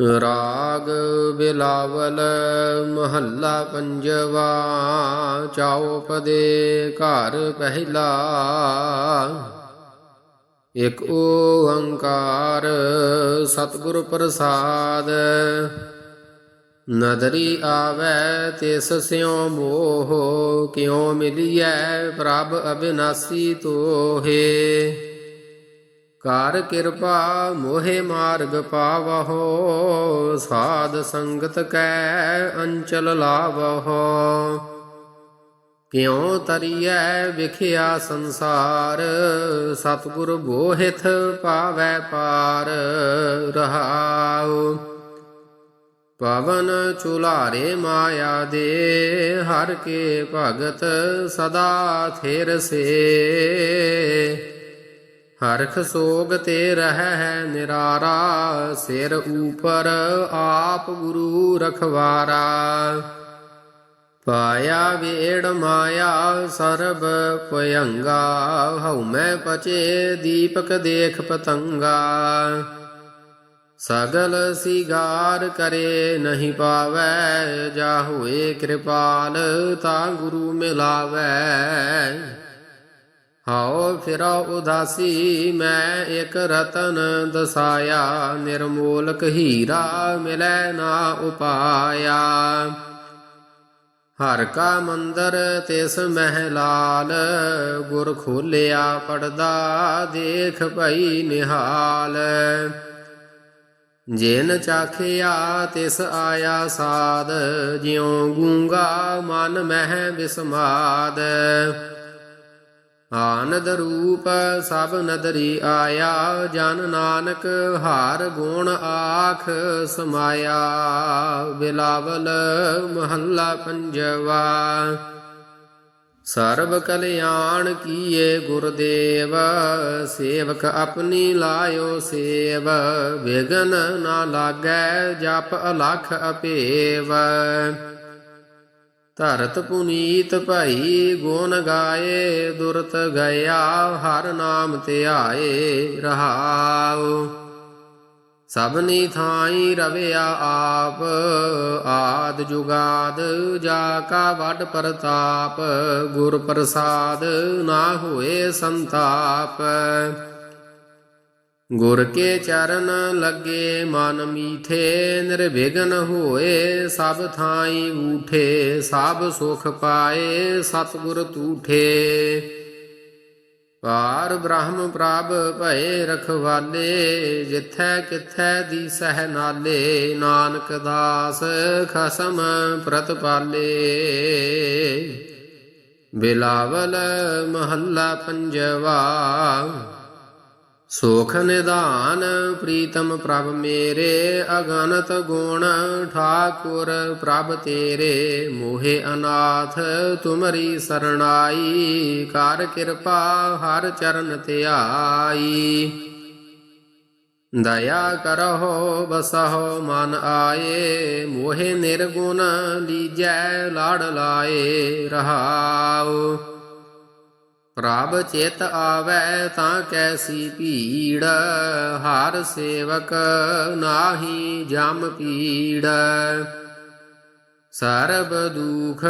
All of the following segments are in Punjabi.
ਰਾਗ ਬਿਲਾਵਲ ਮਹੱਲਾ ਪੰਜਵਾ ਚੌਪਦੇ ਘਰ ਪਹਿਲਾ। ਇਕ ਓੰਕਾਰ ਸਤਿਗੁਰ ਪ੍ਰਸਾਦ, ਨਦਰੀ ਆਵੈ ਤਿਸ ਸਿਉ ਮੋਹ, ਕਿਉ ਮਿਲੀਐ ਪ੍ਰਭ ਅਬਿਨਾਸੀ ਤੋਹੇ। ਕਰ ਕਿਰਪਾ ਮੋਹਿ ਮਾਰਗ ਪਾਵਹੋ, ਸਾਧ ਸੰਗਤ ਕੈ ਅੰਚਲ ਲਾਵਹੋ। ਕਿਉ ਤਰੀਐ ਵਿਖਿਆ ਸੰਸਾਰ, ਸਤਿਗੁਰ ਬੋਹਿਥ ਪਾਵੈ ਪਾਰ, ਰਹਾਉ। ਪਵਨ ਚੁਲਾਰੇ ਮਾਇਆ ਦੇ, ਹਰ ਕੇ ਭਗਤ ਸਦਾ ਥਿਰ ਸੇ। ਹਰਖ ਸੋਗ ਤੇ ਰਹਿ ਹੈ ਨਿਰਾਰਾ, ਸਿਰ ਉਪਰ ਆਪ ਗੁਰੂ ਰਖਵਾਰਾ। ਪਾਇਆ ਵੇੜ ਮਾਇਆ ਸਰਬ ਭਯੰਗਾ, ਹਉ ਮੈਂ ਪਚੇ ਦੀਪਕ ਦੇਖ ਪਤੰਗਾ। ਸਗਲ ਸਿਗਾਰ ਕਰੇ ਨਹੀਂ ਪਾਵੈ, ਜਾ ਹੋਏ ਕਿਰਪਾਲ ਤਾ ਗੁਰੂ ਮਿਲਾਵੈ। ਹਾਉ ਫਿਰੋ ਉਦਾਸੀ, ਮੈਂ ਇੱਕ ਰਤਨ ਦਸਾਇਆ, ਨਿਰਮੋਲਕ ਹੀਰਾ ਮਿਲੈ ਨਾ ਉਪਾਇਆ। ਹਰ ਕਾ ਮੰਦਰ ਤਿਸ ਮਹਿਲਾਲ ਗੁਰ ਖੋਲਿਆ ਪੜਦਾ, ਦੇਖ ਭਈ ਨਿਹਾਲ। ਜਿਨ ਚਾਖਿਆ ਤਿਸ ਆਇਆ ਸਾਧ, ਜਿਉ ਗੂੰਗਾ ਮਨ ਮਹਿ ਬਿਸਮਾਦ। ਆਨੰਦ ਰੂਪ ਸਭ ਨਦਰੀ ਆਇਆ, ਜਨ ਨਾਨਕ ਹਾਰ ਗੁਣ ਆਖ ਸਮਾਇਆ। ਬਿਲਾਵਲ ਮਹੱਲਾ ਪੰਜਵਾ, ਸਰਬ ਕਲਿਆਣ ਕੀਏ ਗੁਰਦੇਵ, ਸੇਵਕ ਆਪਣੀ ਲਾਇਓ ਸੇਵ। ਵਿਗਨ ਨਾ ਲਾਗੈ, ਜਪ ਅਲਖ ਅਪੇਵ। ਧਰਤ ਪੁਨੀਤ ਭਾਈ ਗੁਣ ਗਾਏ, ਦੁਰਤ ਗਿਆ ਹਰ ਨਾਮ ਧਿਆਏ ਰਹਾਉ। ਸਭਨੀ ਥਾਈ ਰਵਿਆ ਆਪ, ਆਦ ਜੁਗਾਦ ਜਾ ਕਾ ਵੱਡ ਪ੍ਰਤਾਪ, ਗੁਰ ਪ੍ਰਸਾਦ ਨਾ ਹੋਏ ਸੰਤਾਪ। ਗੁਰ ਕੇ ਚਰਨ ਲੱਗੇ ਮਨ ਮੀਠੇ, ਨਿਰਵਿਘਨ ਹੋਏ ਸਭ ਥਾਈ ਊਠੇ, ਸਭ ਸੁਖ ਪਾਏ ਸਤਿਗੁਰ ਤੂਠੇ। ਪਾਰ ਬ੍ਰਹਮ ਪ੍ਰਭ ਭਏ ਰਖਵਾਲੇ, ਜਿਥੈ ਕਿਥੈ ਦੀ ਸਹਿ ਨਾਲੇ, ਨਾਨਕ ਦਾਸ ਖਸਮ ਪ੍ਰਤਪਾਲੇ। ਬਿਲਾਵਲ ਮਹੱਲਾ ਪੰਜਵਾ ਸੁਖ ਨਿਧਾਨ ਪ੍ਰੀਤਮ ਪ੍ਰਭ ਮੇਰੇ, ਅਗਨਤ ਗੁਣ ਠਾਕੁਰ ਪ੍ਰਭ ਤੇਰੇ। ਮੋਹਿ ਅਨਾਥ, ਤੁਮਰੀ ਸਰਣਾਈ, ਕਰ ਕਿਰਪਾ ਹਰ ਚਰਨ ਧਿਆਈ ਦਇਆ ਕਰਹੁ ਬਸਹੁ ਮਨ ਆਏ। ਮੋਹਿ ਨਿਰਗੁਣ, ਲੀਜੈ, ਲਾੜ ਲਾਏ, ਰਹਾਉ। ਪ੍ਰਭ ਚਿਤ ਆਵੈ ਤਾਂ ਕੈਸੀ ਭੀੜ, ਹਰ ਸੇਵਕ ਨਾਹੀ ਜਮ ਪੀੜ। ਸਰਬ ਦੁਖ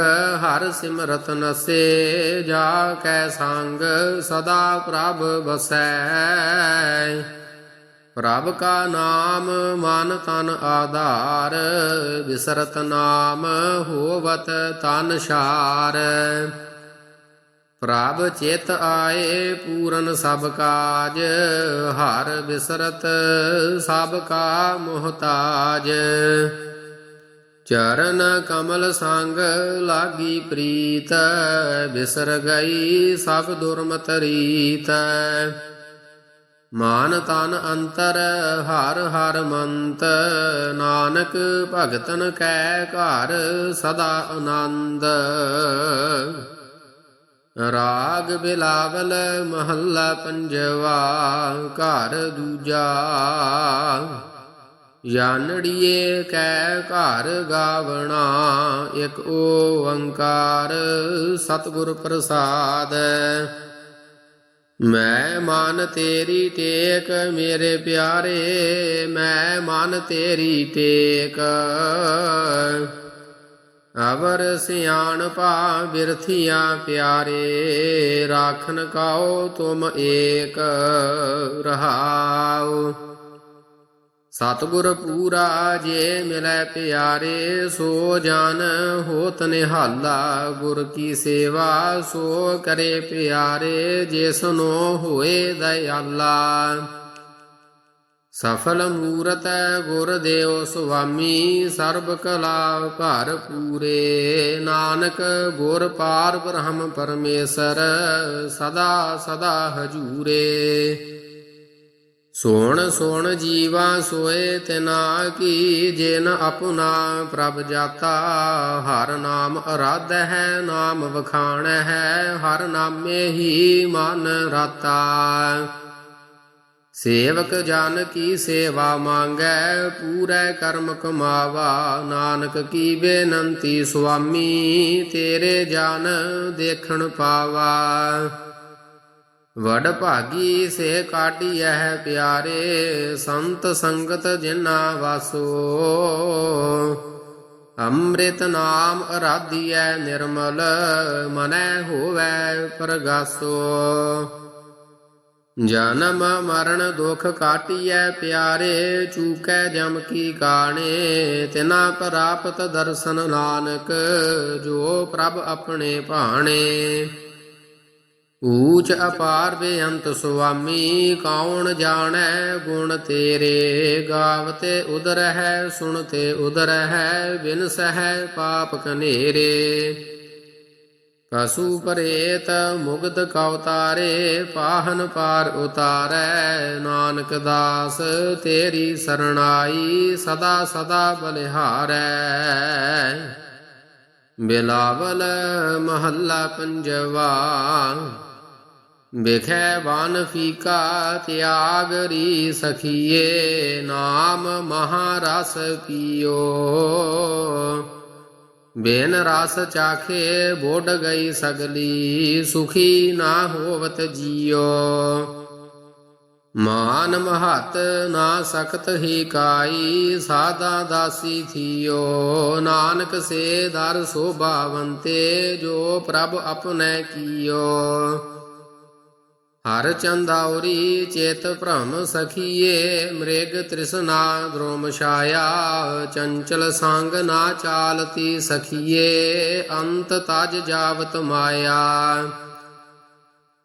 ਹਰ ਸਿਮਰਤ ਨਸੇ, ਜਾ ਕੈ ਸੰਗ ਸਦਾ ਪ੍ਰਭ ਵਸੈ। ਪ੍ਰਭ ਕਾ ਨਾਮ ਮਨ ਤਨ ਆਧਾਰ, ਵਿਸਰਤ ਨਾਮ ਹੋਵਤ ਤਨ ਛਾਰ। ਪ੍ਰਭ ਚਿਤ ਆਏ ਪੂਰਨ ਸਭ ਕਾਜ, ਹਰ ਬਿਸਰਤ ਸਭ ਕਾ ਮੁਹਤਾਜ। ਚਰਨ ਕਮਲ ਸੰਗ ਲਾਗੀ ਪ੍ਰੀਤ, ਬਿਸਰ ਗਈ ਸਭ ਦੁਰਮਤ ਰੀਤ। ਮਾਨ ਤਨ ਅੰਤਰ, ਹਰ ਹਰ ਮੰਤ, ਨਾਨਕ ਭਗਤਨ ਕੈ ਘਰ ਸਦਾ ਆਨੰਦ। ਰਾਗ ਬਿਲਾਵਲ ਮਹੱਲਾ ਪੰਜਵਾ, ਘਰ ਦੂਜਾ। ਜਾਨੜੀਏ ਕੈ ਘਰ ਗਾਵਣਾ, ਇੱਕ ਓੰਕਾਰ ਸਤਿਗੁਰ ਪ੍ਰਸਾਦ। ਮੈਂ ਮਨ ਤੇਰੀ ਟੇਕ, ਮੇਰੇ ਪਿਆਰੇ, ਮੈਂ ਮਨ ਤੇਰੀ ਟੇਕ। ਅਵਰ ਸਿਆਣ ਭਾ ਬਿਰਥੀਆਂ ਪਿਆਰੇ, ਰਾਖਨ ਕਾਓ ਤੁਮ ਏਕ ਰਹਾਉ। ਸਤਿਗੁਰ ਪੂਰਾ ਜੇ ਮਿਲੈ ਪਿਆਰੇ, ਸੋ ਜਨ ਹੋਤ ਨਿਹਾਲਾ, ਗੁਰ ਕੀ ਸੇਵਾ ਸੋ ਕਰੇ ਪਿਆਰੇ, ਜਿਸਨੋ ਹੋਏ ਦਇਆਲਾ। ਸਫਲ ਮੂਰਤ ਗੁਰ ਦੇਵ ਸੁਆਮੀ ਸਰਬ ਕਲਾ ਘਰ ਪੂਰੇ। ਨਾਨਕ ਗੁਰ ਪਾਰ ਬ੍ਰਹਮ ਪਰਮੇਸ਼ਰ ਸਦਾ ਸਦਾ ਹਜੂਰੇ। ਸੋਣ ਸੋਣ ਜੀਵਾ ਸੋਏ ਤਿਨਾ ਕੀ, ਜਿਨ ਆਪਣਾ ਪ੍ਰਭ ਜਾਤਾ, ਹਰ ਨਾਮ ਅਰਾਧ ਹੈ, ਨਾਮ ਵਖਾਣ ਹੈ, ਹਰ ਨਾਮੇ ਹੀ ਮਨ ਰਾਤਾ। ਸੇਵਕ ਜਨ ਕੀ ਸੇਵਾ ਮੰਗੈ, ਪੂਰੇ ਕਰਮ ਕਮਾਵਾ। ਨਾਨਕ ਕੀ ਬੇਨੰਤੀ ਸੁਆਮੀ, ਤੇਰੇ ਜਨ ਦੇਖਣ ਪਾਵਾ। ਵਡ ਭਾਗੀ ਸੇ ਕਾਟਿਐ ਪਿਆਰੇ, ਸੰਤ ਸੰਗਤ ਜਿਨਾ ਵਾਸੋ। ਅੰਮ੍ਰਿਤ ਨਾਮ ਅਰਾਧਿਐ ਨਿਰਮਲ, ਮਨੈ ਹੋਵੈ ਪ੍ਰਗਾਸੋ। ਜਨਮ ਮਰਨ ਦੁਖ ਕਾਟਿਐ ਪਿਆਰੇ, ਚੂਕੈ ਜਮ ਕੀ ਕਾਣੇ ਤਿਨਾ ਪ੍ਰਾਪਤ ਦਰਸ਼ਨ ਨਾਨਕ, ਜੋ ਪ੍ਰਭ ਆਪਣੇ ਭਾਣੇ। ਊਚ ਅਪਾਰ ਬੇਅੰਤ ਸੁਆਮੀ, ਕੌਣ ਜਾਣੈ ਗੁਣ ਤੇਰੇ? ਗਾਵਤੇ ਉਦਰ ਹੈ ਸੁਣਤੇ ਉਦਰ ਹੈ ਬਿਨ ਸਹਿ ਪਾਪ ਕਨੇਰੇ। ਅਸੂ ਪਰੇਤ ਮੁਗਧ ਕਉਤਾਰੇ ਪਾਹਨ ਪਾਰ ਉਤਾਰੈ। ਨਾਨਕ ਦਾਸ ਤੇਰੀ ਸਰਣਾਈ ਸਦਾ ਸਦਾ ਬਲਿਹਾਰੈ। ਬਿਲਾਵਲ ਮਹੱਲਾ ਪੰਜਵਾ ਬਿਖੈ ਬਨ ਫੀਕਾ ਤਿਆਗਰੀ ਸਖੀਏ, ਨਾਮ ਮਹਾਰਸ ਪੀਓ। ਬੇਨ ਰਸ ਚਾਖੇ ਬੋੜ ਗਈ ਸਗਲੀ, ਸੁਖੀ ਨਾ ਹੋਵਤ ਜੀਓ। ਮਾਨ ਮਹਤ ਨਾ ਸਕਤ ਹੀ ਕਾਈ, ਸਾਦਾ ਦਾਸੀ ਥੀਓ। ਨਾਨਕ ਸੇ ਦਰ ਸੋਭਾਵੰਤੇ, ਜੋ ਪ੍ਰਭ ਆਪਨੇ ਕੀਓ। ਹਰ ਚੰਦਾਉਰੀ ਚੇਤ ਭ੍ਰਮ ਸਖੀਏ, ਮ੍ਰਿਗ ਤ੍ਰਿਸ਼ਨਾ ਦ੍ਰੋਮ ਛਾਇਆ, ਚੰਚਲ ਸੰਗ ਨਾ ਚਾਲਤੀ ਸਖੀਏ, ਅੰਤ ਤਜ ਜਾਵਤ ਮਾਇਆ।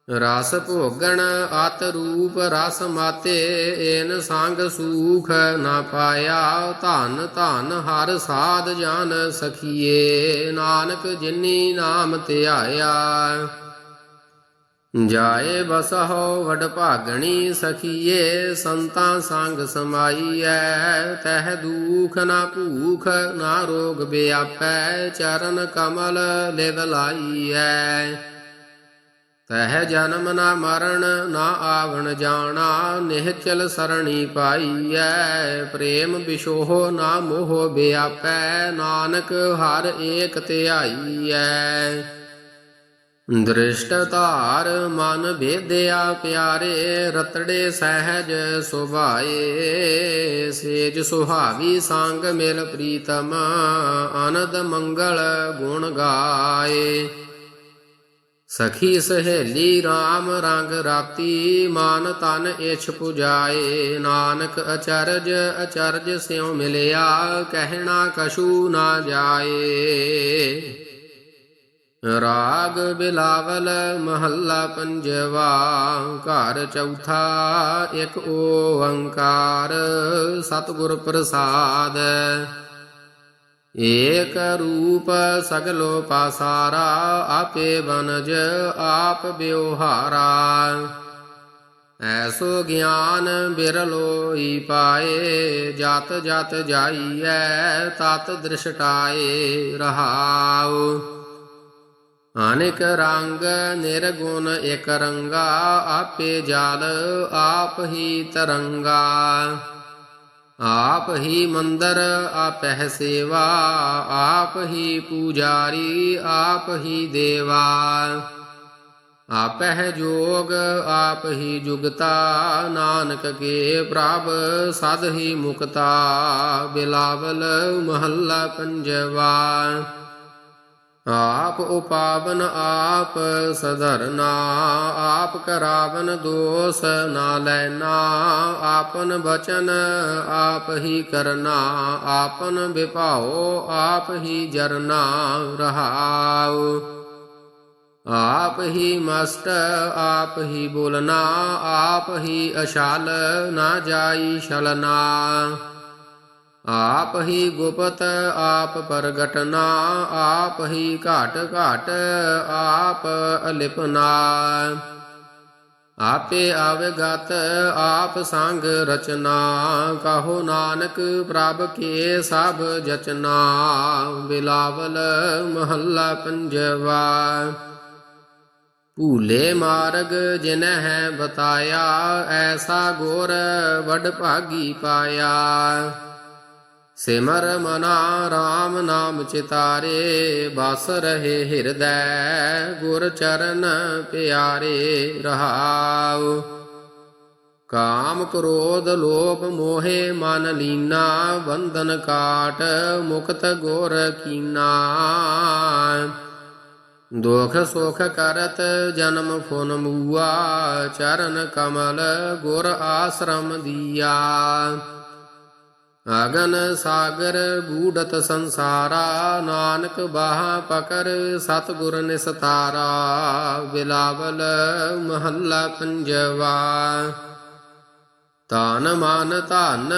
ਰਸ ਭੋਗਣ ਅਤ ਰੂਪ ਰਸ ਮਾਤੇ, ਏਨ ਸੰਗ ਸੂਖ ਨਾ ਪਾਇਆ, ਧਨ ਧਨ ਹਰ ਸਾਧ ਜਾਨ ਸਖੀਏ, ਨਾਨਕ ਜਿਨੀ ਨਾਮ ਧਿਆਇਆ। ਜਾਏ ਬਸਹੁ ਵਡ ਭਾਗਣੀ ਸਖੀਏ, ਸੰਤਾਂ ਸੰਗ ਸਮਾਈਐ। ਤਹਿ ਦੂਖ ਨਾ ਭੂਖ, ਨਾ ਰੋਗ ਬਿਆਪੈ, ਚਰਨ ਕਮਲ ਲਿਵ ਲਾਈਐ। ਤਹਿ ਜਨਮ ਨਾ ਮਰਨ, ਨਾ ਆਵਣ ਜਾਣਾ, ਨਿਹਚਲ ਸਰਣੀ ਪਾਈਐ। ਪ੍ਰੇਮ ਵਿਸ਼ੋਹ ਨਾ ਮੋਹ ਬਿਆਪੈ, ਨਾਨਕ ਹਰ ਏਕ ਧਿਆਈਐ। ਦ੍ਰਿਸ਼ਟ ਧਾਰ ਮਨ ਭੇਦਿਆ ਪਿਆਰੇ, ਰਤੜੇ ਸਹਿਜ ਸੁਭਾਏ, ਸੇਜ ਸੁਹਾਵੀ ਸੰਗ ਮਿਲ ਪ੍ਰੀਤਮ, ਆਨੰਦ ਮੰਗਲ ਗੁਣ ਗਾਏ। ਸਖੀ ਸਹੇਲੀ RAM ਰੰਗ ਰਾਤੀ, ਮਾਨ ਤਨ ਇਛ ਪੁਜਾਏ। ਨਾਨਕ ਅਚਰਜ ਅਚਰਜ ਸਿਉ ਮਿਲਿਆ, ਕਹਿਣਾ ਕਛੂ ਨਾ ਜਾਏ। ਰਾਗ ਬਿਲਾਵਲ ਮਹੱਲਾ ਪੰਜਵਾ, ਘਰ ਚੌਥਾ, ਇੱਕ ਓੰਕਾਰ, ਸਤਿਗੁਰ ਪ੍ਰਸਾਦ। ਏਕ ਰੂਪ ਸਗਲੋ ਪਾਸਾਰਾ, ਆਪੇ ਬਨਜ ਆਪ ਬਿਵਹਾਰਾ ਐਸੋ ਗਿਆਨ ਬਿਰਲੋਈ ਪਾਏ, ਜਤ ਜਤ ਜਾਈਐ, ਤਤ ਦ੍ਰਿਸ਼ਟਾਏ ਰਹਾਉ। ਅਨੇਕ ਰੰਗ ਨਿਰਗੁਣ ਇਕ ਰੰਗਾ, ਆਪੇ ਜਲ, ਆਪ ਹੀ ਤਰੰਗਾ। ਆਪ ਹੀ ਮੰਦਰ, ਆਪਹਿ ਸੇਵਾ, ਆਪ ਹੀ ਪੂਜਾਰੀ, ਆਪ ਹੀ ਦੇਵਾ। ਆਪਹਿ ਜੋਗ, ਆਪ ਹੀ ਜੁਗਤਾ, ਨਾਨਕ ਕੇ ਪ੍ਰਭ, ਸਦ ਹੀ ਮੁਕਤਾ, ਬਿਲਾਵਲ ਮਹੱਲਾ ਪੰਜਵਾ। ਆਪ ਉਪਾਵਨ ਆਪ ਸਧਰਨਾ, ਆਪ ਕਰਾਵਨ ਦੋਸ ਨਾ ਲੈਣਾ ਆਪਨ ਬਚਨ ਆਪ ਹੀ ਕਰਨਾ, ਆਪਨ ਵਿਭਾਓ ਆਪ ਹੀ ਜਰਨਾ, ਰਹਾਉ। ਆਪ ਹੀ ਮਸਤ ਆਪ ਹੀ ਬੋਲਣਾ, ਆਪ ਹੀ ਅਸ਼ਾਲ ਨਾ ਜਾਈ ਛਲਨਾ। ਆਪ ਹੀ ਗੁਪਤ, ਆਪ ਪ੍ਰਗਟਨਾ, ਆਪ ਹੀ ਘਾਟ ਘਾਟ, ਆਪ ਅਲਿਪਨਾ। ਆਪੇ ਆਵਗਤ ਆਪ ਸੰਗ ਰਚਨਾ, ਕਹੋ ਨਾਨਕ ਪ੍ਰਭ ਕੇ ਸਭ ਜਚਨਾ। ਬਿਲਾਵਲ ਮਹੱਲਾ ਪੰਜਵਾ। ਭੂਲੇ ਮਾਰਗ ਜਿਨ ਹੈ ਬਤਾਇਆ, ਐਸਾ ਗੋਰ ਵਡ ਭਾਗੀ ਪਾਇਆ। ਸਿਮਰ ਮਨਾ RAM ਨਾਮ ਚਿਤਾਰੇ, ਬਸ ਰਹੇ ਹਿਰਦੈ ਗੁਰ ਚਰਨ ਪਿਆਰੇ ਰਹਾਉ। ਕਾਮ ਕ੍ਰੋਧ ਲੋਭ ਮੋਹਿ ਮਨ ਲੀਨਾ, ਬੰਧਨ ਕਾਟ ਮੁਕਤ ਗੁਰ ਕੀਨਾ। ਦੁਖ ਸੁਖ ਕਰਤ ਜਨਮ ਫੁਨ ਮੂਆ, ਚਰਨ ਕਮਲ ਗੁਰ ਆਸ਼ਰਮ ਦੀਆ। ਅਗਨ ਸਾਗਰ ਗੂੜਤ ਸੰਸਾਰਾ, ਨਾਨਕ ਬਾਹ ਪਕਰ, ਸਤਿਗੁਰ ਨਿਸਤਾਰਾ, ਬਿਲਾਵਲ ਮਹੱਲਾ ਪੰਜਵਾ। ਤਾਨ ਮਾਨ ਧਨ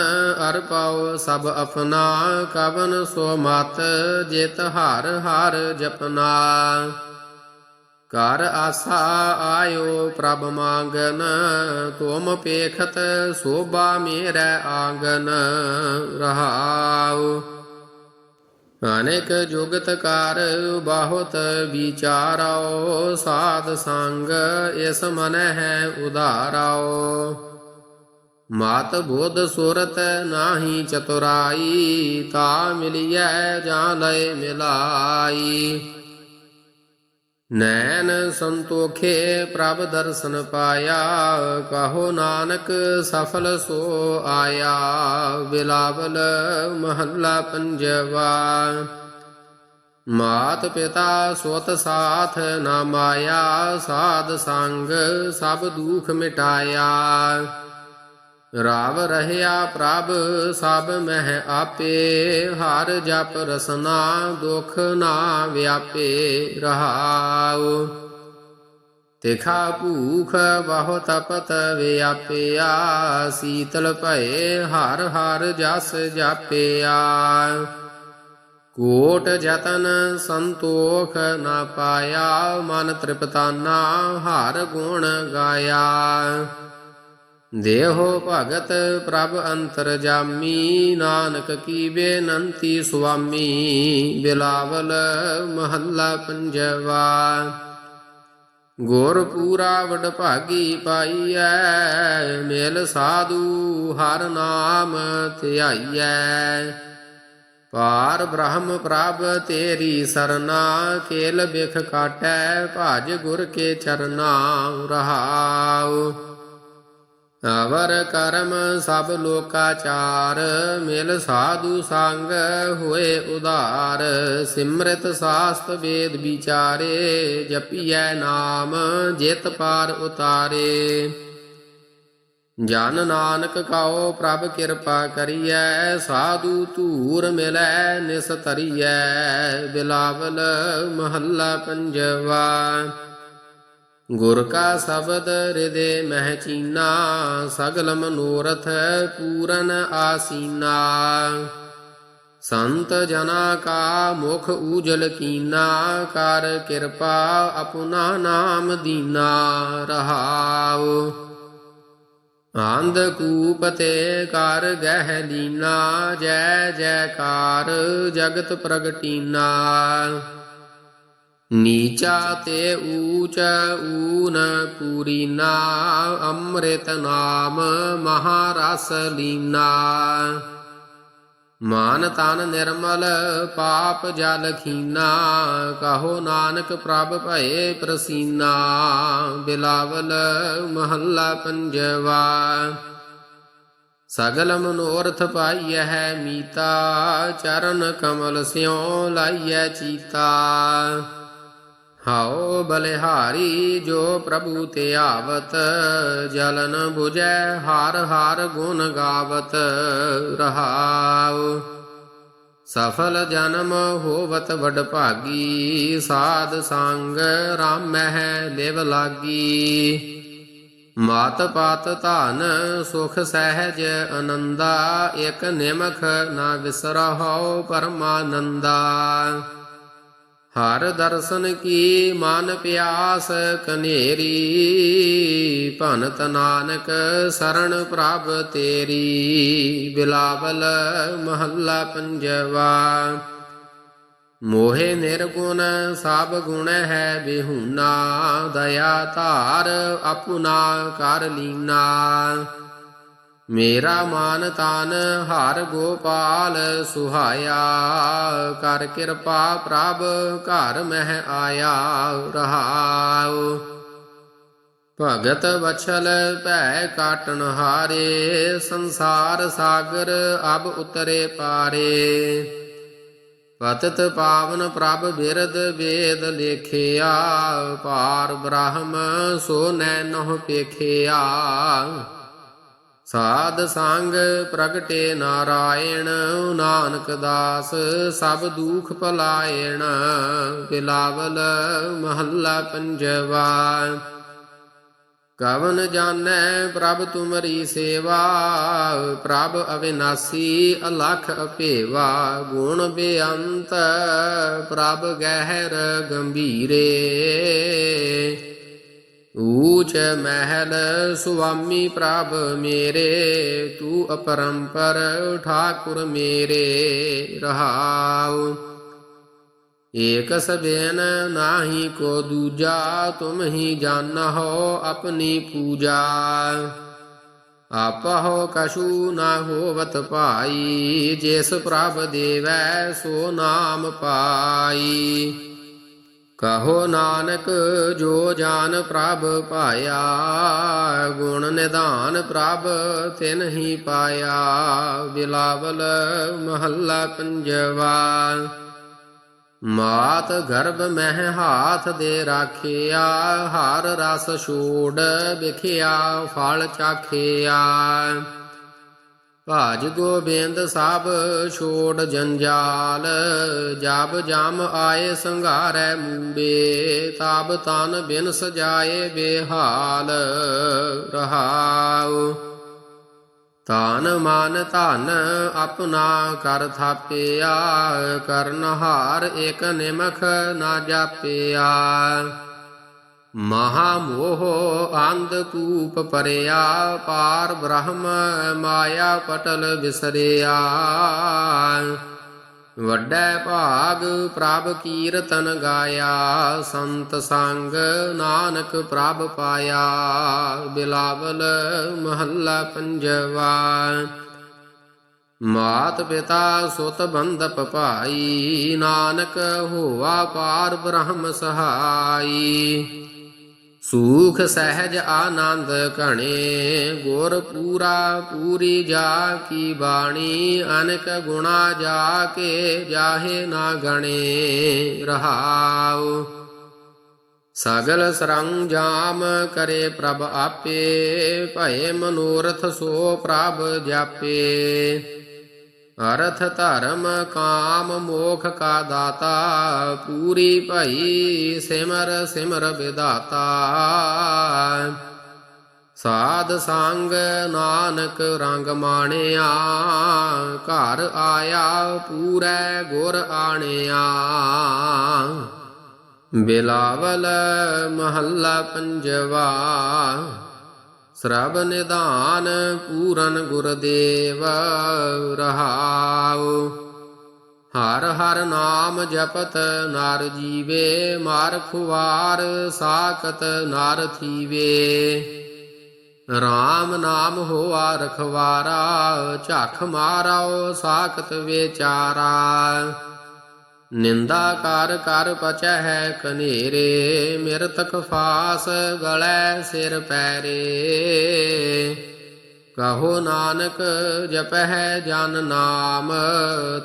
ਅਰ ਪਾਉ ਸਭ ਆਪਣਾ, ਕਵਨ ਸੋ ਮਤ, ਜਿਤ ਹਰ ਹਰ ਜਪਨਾ। ਕਰ ਆਸਾ ਆਇਓ ਪ੍ਰਭ ਮੰਗਨ, ਤੁਮ ਪੇਖਤ ਸੋਭਾ ਮੇਰੇ ਆਂਗਨ, ਰਹਾਉ। ਅਨੇਕ ਜੁਗਤ ਕਰ ਬਹੁਤ ਵਿਚਾਰੋ, ਸਾਧ ਸੰਗ ਇਸ ਮਨ ਹੈ ਉਧਾਰਾਓ ਮਾਤ ਬੋਧ ਸੁਰਤ ਨਾਹੀ ਚਤੁਰਾਈ, ਤਾ ਮਿਲਿਐ ਜਾਂ ਲਏ ਮਿਲਾਈ। ਨੈਣ ਸੰਤੋਖੇ ਪ੍ਰਭ ਦਰਸ਼ਨ ਪਾਇਆ, ਕਹੋ ਨਾਨਕ ਸਫਲ ਸੋ ਆਇਆ, ਬਿਲਾਵਲ ਮਹੱਲਾ ਪੰਜਵਾ। ਮਾਤ ਪਿਤਾ ਸੁਤ ਸਾਥ ਨਾ ਮਾਇਆ, ਸਾਧ ਸੰਗ ਸਭ ਦੁਖ ਮਿਟਾਇਆ। ਰਾਵ ਰਹਿਆ ਪ੍ਰਭ, ਸਭ ਮਹਿ ਆਪੇ, ਹਰ ਜਪ ਰਸਨਾ ਦੁਖ ਨਾ ਵਿਆਪੇ ਰਹਾਉ। ਤਿਖਾ ਭੂਖ ਬਹੁ ਤਪਤ ਵਿਆਪਿਆ, ਸੀਤਲ ਭਏ ਹਰ ਹਰ ਜਸ ਜਾਪਿਆ। ਕੋਟ ਜਤਨ ਸੰਤੋਖ ਨਾ ਪਾਇਆ, ਮਨ ਤ੍ਰਿਪਤਾਨਾ ਹਰ ਗੁਣ ਗਾਇਆ। ਦੇਹੋ ਭਗਤ ਪ੍ਰਭ ਅੰਤਰ ਜਾਮੀ, ਨਾਨਕ ਕੀ ਬੇਨੰਤੀ ਸੁਆਮੀ, ਬਿਲਾਵਲ ਮਹੱਲਾ ਪੰਜਵਾ। ਗੁਰ ਪੂਰਾ ਵਡ ਭਾਗੀ ਪਾਈਐ, ਮੇਲ ਸਾਧੂ ਹਰ ਨਾਮ ਧਿਆਈਐ। ਪਾਰ ਬ੍ਰਹਮ ਪ੍ਰਭ ਤੇਰੀ ਸਰਨਾ, ਕੇਲ ਬਿਖ ਕਾਟੈ, ਭਾਜ ਗੁਰ ਕੇ ਚਰਨਾ, ਰਹਾਉ। ਅਵਰ ਕਰਮ ਸਭ ਲੋਕਾਚਾਰ, ਮਿਲ ਸਾਧੂ ਸੰਗ ਹੋਏ ਉਧਾਰ। ਸਿਮਰਤ ਸਾਸਤ ਵੇਦ ਵਿਚਾਰੇ, ਜਪੀਐ ਨਾਮ, ਜਿਤ ਪਾਰ ਉਤਾਰੇ। ਜਨ ਨਾਨਕ ਕਾਓ ਪ੍ਰਭ ਕਿਰਪਾ ਕਰੀਐ, ਸਾਧੂ ਧੂਰ ਮਿਲੈ ਨਿਸਤਰੀਐ। ਬਿਲਾਵਲ ਮਹੱਲਾ ਪੰਜਵਾ। ਗੁਰ ਕਾ ਸ਼ਬਦ ਹਿਰਦੇ ਮਹਿ ਚੀਨਾ ਸਗਲ ਮਨੋਰਥ ਪੂਰਨ ਆਸੀਨਾ। ਸੰਤ ਜਨਾ ਕਾ ਮੁਖ ਊਜਲ ਕੀਨਾ, ਕਰ ਕਿਰਪਾ ਆਪਣਾ ਨਾਮ ਦੀਨਾ ਰਹਾਉ। ਆਂਦ ਕੂਪ ਤੇ ਕਰ ਗਹਿ ਲੀਨਾ, ਜੈ ਜੈਕਾਰ ਜਗਤ ਪ੍ਰਗਟੀਨਾ। ਨੀਚਾ ਤੇ ਊਚ ਊਨ ਪੂਰੀਨਾ ਅੰਮ੍ਰਿਤ ਨਾਮ ਮਹਾਰਸ ਲੀਨਾ। ਮਾਨ ਤਨ ਨਿਰਮਲ ਪਾਪ ਜਲ ਖੀਨਾ, ਕਹੋ ਨਾਨਕ ਪ੍ਰਭ ਭਏ ਪ੍ਰਸੀਨਾ। ਬਿਲਾਵਲ ਮਹੱਲਾ ਪੰਜਵਾ। ਸਗਲ ਮਨੋਰਥ ਪਾਈਐ ਮੀਤਾ, ਚਰਨ ਕਮਲ ਸਿਉ ਲਾਈਐ ਚੀਤਾ। ਹਾਉ ਬਲਿਹਾਰੀ ਜੋ ਪ੍ਰਭੂ ਤੇ ਆਵਤ ਜਲਨ 부ਜੈ ਹਾਰ ਹਾਰ ਗੁਣ ਗਾਵਤ, ਰਹਾਉ। ਸਫਲ ਜਨਮ ਹੋਵਤ ਵਡ ਭਾਗੀ, ਸਾਧ ਸੰਗ ਰਾਮਹਿ ਲਿਵ ਲਾਗੀ। ਮਾਤ ਪਾਤ ਧਨ ਸੁਖ ਸਹਿਜ ਆਨੰਦਾ ਇਕ ਨਿਮਖ ਨਾ ਵਿਸਰਹੁ ਪਰਮਾਨੰਦਾ। ਹਰ ਦਰਸ਼ਨ ਕੀ ਮਨ ਪਿਆਸ ਕਨੇਰੀ, ਭਨਤ ਨਾਨਕ ਸਰਣ ਪ੍ਰਭ ਤੇਰੀ, ਬਿਲਾਵਲ ਮਹੱਲਾ ਪੰਜਵਾ। ਮੋਹਿ ਨਿਰਗੁਣ ਸਭ ਗੁਣ ਹੈ ਬਿਹੂਨਾ, ਦਇਆ ਧਾਰ ਆਪੁਨਾ ਕਰ ਲੀਨਾ। ਮੇਰਾ ਮਾਨ ਤਾਨ ਹਰ ਗੋਪਾਲ, ਸੁਹਾਇਆ। ਕਰ ਕਿਰਪਾ ਪ੍ਰਭ, ਘਰ ਮਹਿ ਆਇਆ, ਰਹਾਉ। ਭਗਤ ਵਛਲ ਭੈ ਕਾਟਣ ਹਾਰੇ, ਸੰਸਾਰ ਸਾਗਰ ਅਬ ਉਤਰੇ ਪਾਰੇ। ਪਤਤ ਪਾਵਨ ਪ੍ਰਭ ਬਿਰਦ ਵੇਦ ਲੇਖਿਆ ਪਾਰ ਬ੍ਰਹਮ ਸੋ ਨੈਨਹੁ ਪੇਖਿਆ। ਸਾਧ ਸੰਗ ਪ੍ਰਗਟੇ ਨਾਰਾਇਣ, ਨਾਨਕ ਦਾਸ ਸਭ ਦੁਖ ਭਲਾਇਣ, ਬਿਲਾਵਲ ਮਹੱਲਾ ਪੰਜਵਾ। ਕਵਨ ਜਾਣੈ ਪ੍ਰਭ ਤੁਮਰੀ ਸੇਵਾ, ਪ੍ਰਭ ਅਵਿਨਾਸੀ ਅਲਖ ਅਪੇਵਾ ਗੁਣ ਬੇਅੰਤ ਪ੍ਰਭ ਗਹਿਰ ਗੰਭੀਰੇ। ਊਚ ਮਹਿਲ ਸੁਆਮੀ ਪ੍ਰਭ ਮੇਰੇ, ਤੂੰ ਅਪਰੰਪਰ ਠਾਕੁਰ ਮੇਰੇ ਰਹਾਉ। ਏਕ ਸਬੇਨ ਨਾਹੀ ਕੋ ਦੂਜਾ, ਤੁਮ ਹੀ ਜਾਣਹੁ ਆਪਣੀ ਪੂਜਾ। ਆਪਹੁ ਕਛੂ ਨਾ ਹੋਵਤ ਭਾਈ, ਜਿਸ ਪ੍ਰਭ ਦੇਵੈ ਸੋ ਨਾਮ ਪਾਈ। ਕਹੋ ਨਾਨਕ ਜੋ ਜਾਨ ਪ੍ਰਭ ਪਾਇਆ, ਗੁਣ ਨਿਧਾਨ ਪ੍ਰਭ ਤਿਨ ਹੀ ਪਾਇਆ, ਬਿਲਾਵਲ ਮਹੱਲਾ ਪੰਜਵਾ। ਮਾਤ ਗਰਭ ਮਹਿ ਹਾਥ ਦੇ ਰਾਖਿਆ, ਹਰ ਰਸ ਛੋੜ ਵਿਖਿਆ, ਫਲ ਚਾਖਿਆ। ਭਾਜ ਗੋਬਿੰਦ ਸਭ ਛੋੜ ਜੰਜਾਲ, ਜਬ ਜਮ ਆਏ ਸੰਘਾਰੈ ਮੂੜੇ ਤਬ ਤਨ ਬਿਨ ਸਜਾਏ ਬੇਹਾਲ, ਰਹਾਉ। ਤਾਨ ਮਨ ਧਨ ਆਪਣਾ ਕਰ ਥਾਪਿਆ, ਕਰਨ ਹਾਰ ਇਕ ਨਿਮਖ ਨਾ ਜਾਪਿਆ। ਮਹਾ ਮੋਹ ਅੰਧ ਕੂਪ ਪਰਿਆ, ਪਾਰ ਬ੍ਰਹਮ ਮਾਇਆ ਪਟਲ ਵਿਸਰਿਆ ਵੱਡੇ ਭਾਗ ਪ੍ਰਭ ਕੀਰਤਨ ਗਾਇਆ, ਸੰਤ ਸੰਗ ਨਾਨਕ ਪ੍ਰਭ ਪਾਇਆ। ਬਿਲਾਵਲ ਮਹੱਲਾ ਪੰਜਵਾ। ਮਾਤ ਪਿਤਾ ਸੁਤ ਬੰਧਪ ਭਾਈ, ਨਾਨਕ ਹੋਆ ਪਾਰ ਬ੍ਰਹਮ ਸਹਾਈ। ਸੂਖ ਸਹਿਜ ਆਨੰਦ ਘਣੇ, ਗੁਰ ਪੂਰਾ ਪੂਰੀ ਜਾ ਕੀ ਬਾਣੀ, ਅਨਕ ਗੁਣਾ ਜਾ ਕੇ ਜਾਹੇ ਨਾ ਗਣੇ ਰਹਾਉ। ਸਗਲ ਸਰੰਜਾਮ ਕਰੇ ਪ੍ਰਭ ਆਪੇ, ਭਏ ਮਨੋਰਥ ਸੋ ਪ੍ਰਭ ਜਾਪੇ। ਅਰਥ ਧਰਮ ਕਾਮ ਮੋਖ ਕਾ ਦਾਤਾ, ਪੂਰੀ ਭਈ ਸਿਮਰ ਸਿਮਰ ਵਿਦਾਤਾ ਸਾਧ ਸੰਗ ਨਾਨਕ ਰੰਗ ਮਾਣਿਆ, ਘਰ ਆਇਆ ਪੂਰੈ ਗੁਰ ਆਣਿਆ। ਬਿਲਾਵਲ ਮਹੱਲਾ ਪੰਜਵਾ ਸਰਬ ਨਿਧਾਨ ਪੂਰਨ ਗੁਰਦੇਵ ਰਹਾਉ। ਹਰ ਹਰ ਨਾਮ ਜਪਤ ਨਾਰ ਜੀਵੇ, ਮਾਰ ਖੁਵਾਰ ਸਾਖਤ ਨਰ ਥੀਵੇ। ਰਾਮ ਨਾਮ ਹੋਆ ਰਖਵਾਰਾ, ਝਖ ਮਾਰਾਓ ਸਾਖਤ ਵਿਚਾਰਾ। ਨਿੰਦਾ ਕਰ ਕਰ ਪਚੈ ਹੈ ਕਨੇਰੇ, ਮਿਰਤਕ ਫਾਸ ਗਲੈ ਸਿਰ ਪੈਰੇ। ਕਹੋ ਨਾਨਕ ਜਪਹਿ ਜਨ ਨਾਮ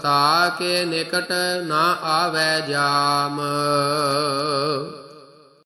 ਤਾਕੇ ਨਿਕਟ ਨਾ ਆਵੈ ਜਾਮ।